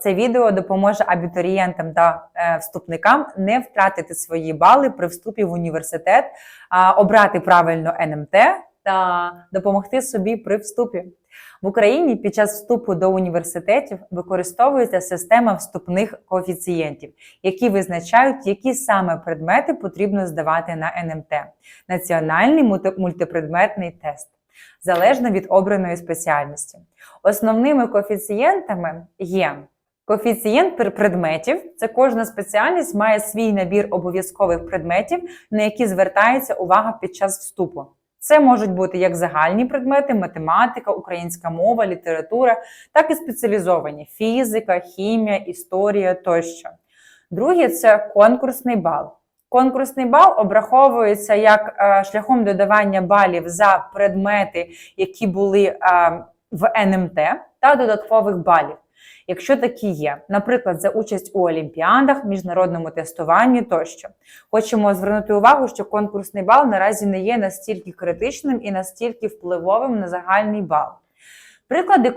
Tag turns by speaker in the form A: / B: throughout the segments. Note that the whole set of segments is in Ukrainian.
A: це відео допоможе абітурієнтам та е, вступникам не втратити свої бали при вступі в університет, обрати правильно НМТ та допомогти собі при вступі. В Україні під час вступу до університетів використовується система вступних коефіцієнтів, які визначають, які саме предмети потрібно здавати на НМТ національний мультипредметний тест, залежно від обраної спеціальності. Основними коефіцієнтами є коефіцієнт предметів. Це кожна спеціальність має свій набір обов'язкових предметів, на які звертається увага під час вступу. Це можуть бути як загальні предмети, математика, українська мова, література, так і спеціалізовані фізика, хімія, історія тощо. Друге це конкурсний бал. Конкурсний бал обраховується як е, шляхом додавання балів за предмети, які були е, в НМТ, та додаткових балів, якщо такі є, наприклад, за участь у олімпіадах, міжнародному тестуванні тощо. Хочемо звернути увагу, що конкурсний бал наразі не є настільки критичним і настільки впливовим на загальний бал. Приклади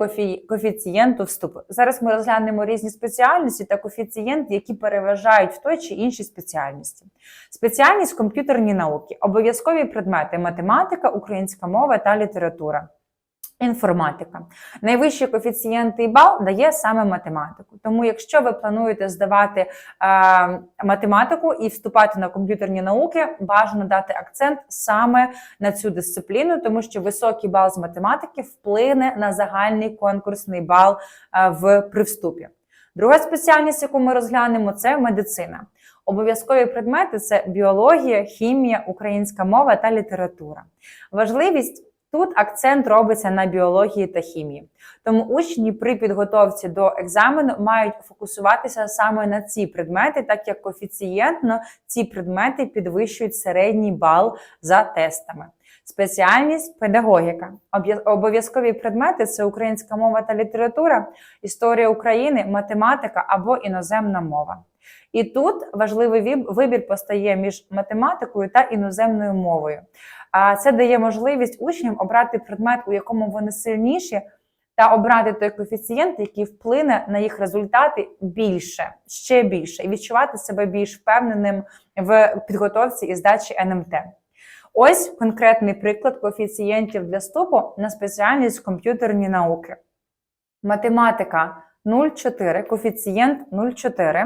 A: коефіцієнту вступу. Зараз ми розглянемо різні спеціальності та коефіцієнти, які переважають в той чи іншій спеціальності. Спеціальність комп'ютерні науки, обов'язкові предмети математика, українська мова та література. Інформатика. Найвищий коефіцієнт і бал дає саме математику. Тому, якщо ви плануєте здавати е, математику і вступати на комп'ютерні науки, бажано дати акцент саме на цю дисципліну, тому що високий бал з математики вплине на загальний конкурсний бал е, в при вступі. Друга спеціальність, яку ми розглянемо, це медицина. Обов'язкові предмети це біологія, хімія, українська мова та література. Важливість Тут акцент робиться на біології та хімії. Тому учні при підготовці до екзамену мають фокусуватися саме на ці предмети, так як коефіцієнтно ці предмети підвищують середній бал за тестами. Спеціальність педагогіка. Обов'язкові предмети це українська мова та література, історія України, математика або іноземна мова. І тут важливий вибір постає між математикою та іноземною мовою. А це дає можливість учням обрати предмет, у якому вони сильніші, та обрати той коефіцієнт, який вплине на їх результати більше, ще більше, і відчувати себе більш впевненим в підготовці і здачі НМТ. Ось конкретний приклад коефіцієнтів для вступу на спеціальність комп'ютерні науки. Математика 0,4, коефіцієнт 0,4.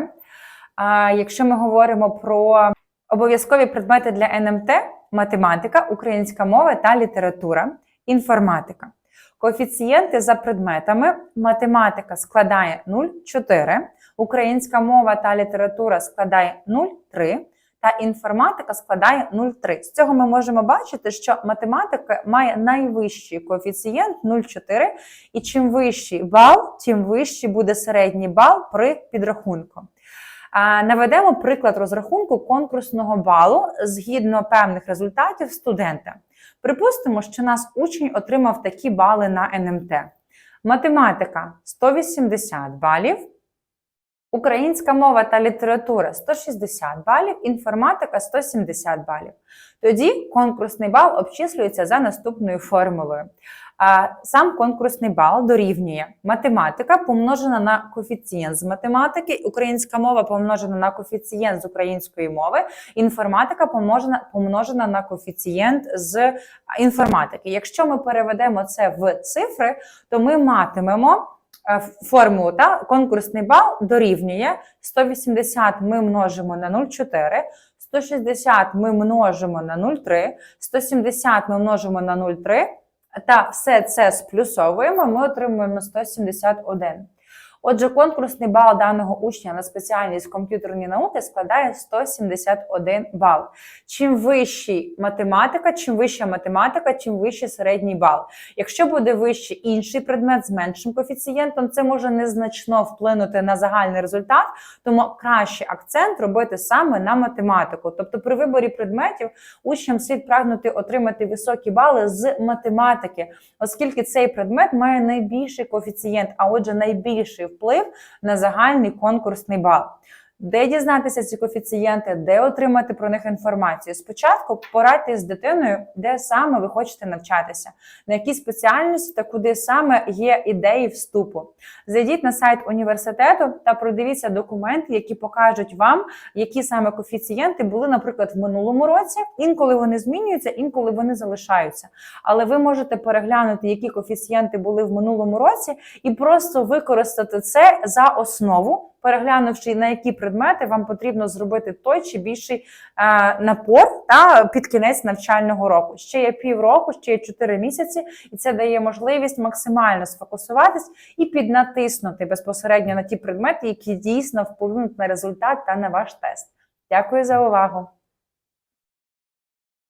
A: А якщо ми говоримо про обов'язкові предмети для НМТ, математика, українська мова та література, інформатика. Коефіцієнти за предметами математика складає 0,4, українська мова та література складає 0,3, та інформатика складає 0,3. З цього ми можемо бачити, що математика має найвищий коефіцієнт 0,4, і чим вищий бал, тим вищий буде середній бал при підрахунку. Наведемо приклад розрахунку конкурсного балу згідно певних результатів студента. Припустимо, що нас учень отримав такі бали на НМТ. Математика 180 балів, українська мова та література 160 балів, інформатика 170 балів. Тоді конкурсний бал обчислюється за наступною формулою. А Сам конкурсний бал дорівнює математика помножена на коефіцієнт з математики, українська мова помножена на коефіцієнт з української мови, інформатика помножена, помножена на коефіцієнт з інформатики. Якщо ми переведемо це в цифри, то ми матимемо формулу та конкурсний бал дорівнює 180 ми множимо на 0,4, 160 ми множимо на 0,3, 170 ми множимо на 0,3, та все це сплюсовуємо, ми отримуємо 171. Отже, конкурсний бал даного учня на спеціальність комп'ютерні науки складає 171 бал. Чим вищий математика, чим вища математика, чим вищий середній бал. Якщо буде вищий інший предмет з меншим коефіцієнтом, це може незначно вплинути на загальний результат, тому краще акцент робити саме на математику. Тобто, при виборі предметів учням слід прагнути отримати високі бали з математики, оскільки цей предмет має найбільший коефіцієнт, а отже, найбільший вплив на загальний конкурсний бал. Де дізнатися ці коефіцієнти, де отримати про них інформацію? Спочатку порадьте з дитиною, де саме ви хочете навчатися, на якій спеціальності та куди саме є ідеї вступу. Зайдіть на сайт університету та продивіться документи, які покажуть вам, які саме коефіцієнти були, наприклад, в минулому році. Інколи вони змінюються, інколи вони залишаються. Але ви можете переглянути, які коефіцієнти були в минулому році, і просто використати це за основу, переглянувши на які предмети вам потрібно зробити той чи більший е, напор та під кінець навчального року. Ще є півроку, ще є 4 місяці, і це дає можливість максимально сфокусуватись і піднатиснути безпосередньо на ті предмети, які дійсно вплинуть на результат та на ваш тест. Дякую за увагу!